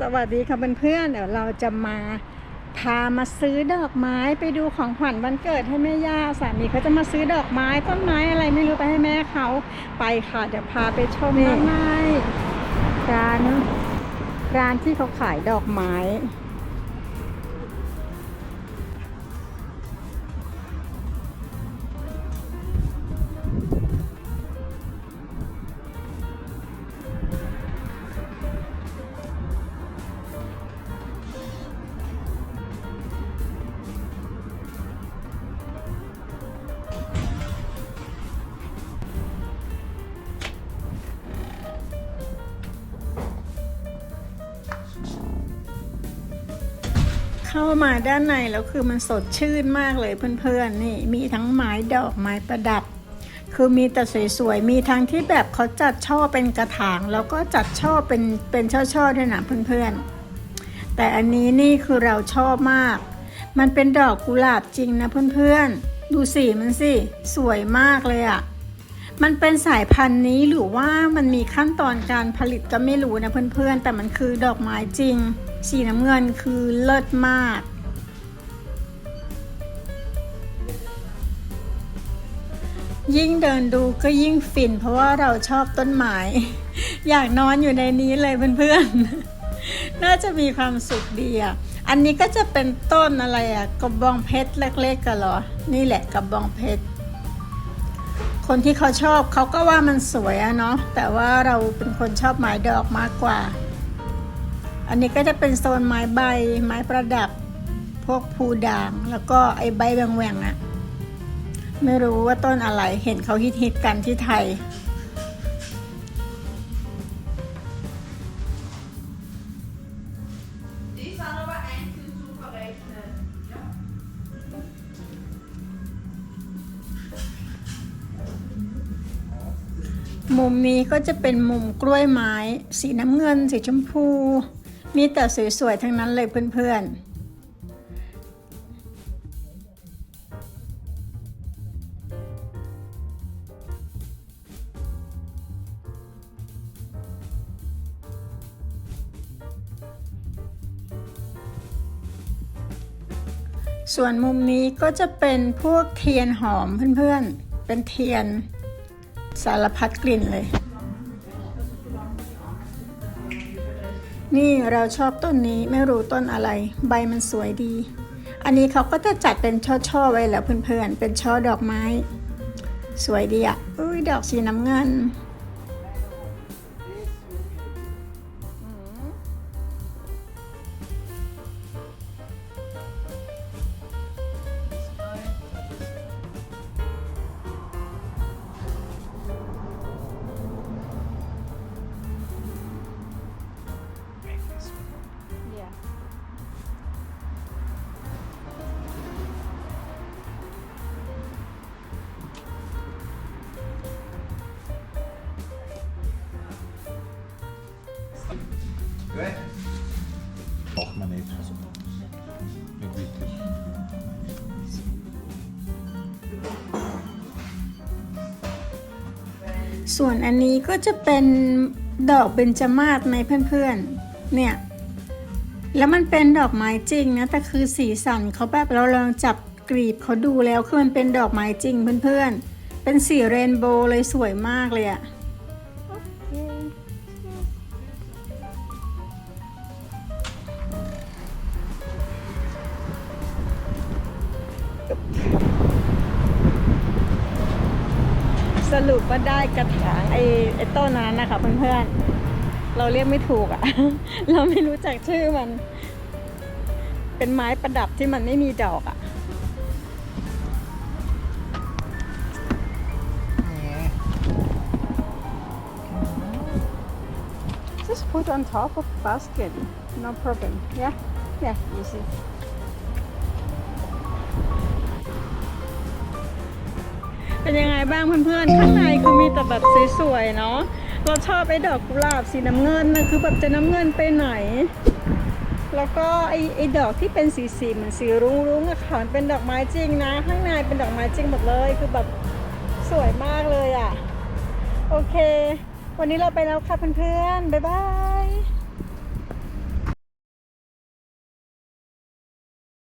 สวัสดีค่ะเพื่อนๆเดี๋ยวเราจะมาพามาซื้อดอกไม้ไปดูของขวัญวันเกิดให้แม่ย่าสามีเขาจะมาซื้อดอกไม้ต้นไม้อะไรไม่รู้ไปให้แม่เขาไปค่ะเดี๋ยวพาไปชมด้านในร้านร้านที่เขาขายดอกไม้ เข้ามาด้านในแล้วคือมันสดชื่นมากเลยเพื่อนๆนี่มีทั้งไม้ดอกไม้ประดับ คือมีแต่สวยๆมีทั้งที่แบบเขาจัดช่อเป็นกระถางแล้วก็จัดช่อเป็นเป็นช่อๆด้วยนะเพื่อนๆ แต่อันนี้นี่คือเราชอบมาก มันเป็นดอกกุหลาบจริงนะเพื่อนๆ ดูสีมันสิสวยมากเลยอะ่ะมันเป็นสายพันธุ์นี้หรือว่ามันมีขั้นตอนการผลิตก็ไม่รู้นะเพื่อนๆ แต่มันคือดอกไม้จริง สีน้ำเงินคือเลิศมาก ยิ่งเดินดูก็ยิ่งฟิน เพราะว่าเราชอบต้นไม้ อยากนอนอยู่ในนี้เลยเพื่อนๆ น่าจะมีความสุขดีอะ อันนี้ก็จะเป็นต้นอะไรอะกระบองเพชรเล็กๆกันเหรอ นี่แหละกระบองเพชรคนที่เขาชอบเขาก็ว่ามันสวยอะเนาะแต่ว่าเราเป็นคนชอบไม้ดอกมากกว่า อันนี้ก็จะเป็นโซนไม้ใบไม้ประดับ พวกภูด่าง แล้วก็ไอ้ใบแหว่งๆอะไม่รู้ว่าต้นอะไรเห็นเขาฮิตๆกันที่ไทยมุมนี้ก็จะเป็นมุมกล้วยไม้ สีน้ำเงิน สีชมพู มีแต่สวยๆ ทั้งนั้นเลยเพื่อนๆส่วนมุมนี้ก็จะเป็นพวกเทียนหอมเพื่อนๆ เป็นเทียนสารพัดกลิ่นเลย นี่เราชอบต้นนี้ไม่รู้ต้นอะไร ใบมันสวยดี อันนี้เขาก็จะจัดเป็นช่อๆไว้แล้วเพื่อนๆเป็นช่อดอกไม้ สวยดีอะ่ะอุ้ยดอกสีน้ำเงิน Weg. Och maar niet. Ik weet het. ส่วนอันนี้ก็จะเป็นดอกเบญจมาศในเพื่อนๆ เนี่ย แล้วมันเป็นดอกไม้จริงนะ แต่คือสีสันเขาแบบเราลองจับกรีบเขาดูแล้วคือมันเป็นดอกไม้จริงเพื่อนๆ เป็นสีเรนโบว์เลยสวยมากเลยอะ สรุปว่าได้กระถางไอ้ไอ้ต้นนั้นนะคะเพื่อนๆ เราเรียกไม่ถูกอะเราไม่รู้จักชื่อมัน เป็นไม้ประดับที่มันไม่มีดอกอะ Just put on top of basket no problem yeah yeah easy เป็นยังไงบ้างเพื่อนๆ ข้างในคือมีแต่แบบสวยๆเนาะ เราชอบไอ้ดอกกุหลาบสีน้ำเงินนะคือแบบจะน้ำเงินไปไหน แล้วก็ไอ้ไอ้ดอกที่เป็นสีสีเหมือนสีรุ้งรุ้งๆอะค่ะมันเป็นดอกไม้จริงนะ ข้างในเป็นดอกไม้จริงหมดเลย คือแบบสวยมากเลยอะ่ะโอเค วันนี้เราไปแล้วค่ะเพื่อนๆ บ๊ายบาย